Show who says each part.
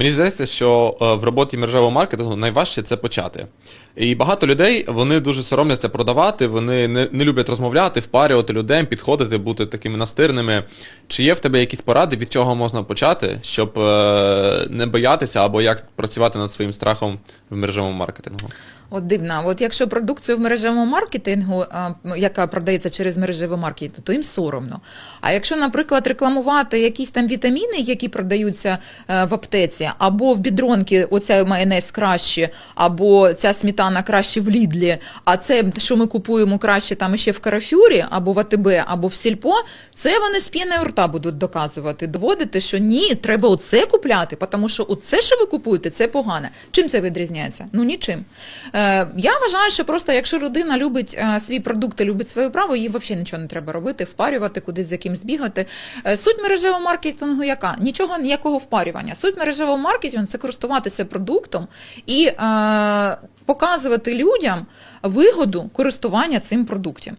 Speaker 1: Мені здається, що е, в роботі мережевого маркетингу найважче це почати. І багато людей вони дуже соромляться продавати, вони не, не люблять розмовляти, впарювати людей, підходити, бути такими настирними. Чи є в тебе якісь поради, від чого можна почати, щоб е, не боятися або як працювати над своїм страхом в мережевому маркетингу?
Speaker 2: От дивно, от якщо продукцію в мережевому маркетингу, а, яка продається через мережевий маркетинг, то їм соромно. А якщо, наприклад, рекламувати якісь там вітаміни, які продаються е, в аптеці, або в бідронки оця майонез краще, або ця сметана краще в Лідлі, а це, що ми купуємо краще там ще в Карафюрі, або в АТБ, або в Сільпо, це вони з піною рта будуть доказувати, доводити, що ні, треба оце купляти, тому що оце, що ви купуєте, це погане. Чим це відрізняється? Ну нічим. Е, я вважаю, що просто якщо людина любить е, свій продукт і любить своє право, їй взагалі нічого не треба робити, впарювати, кудись за кимсь бігати. Е, суть мережевого маркетингу яка? Нічого ніякого впарювання. Суть мережевого маркетингу це користуватися продуктом і е, показувати людям вигоду користування цим продуктом.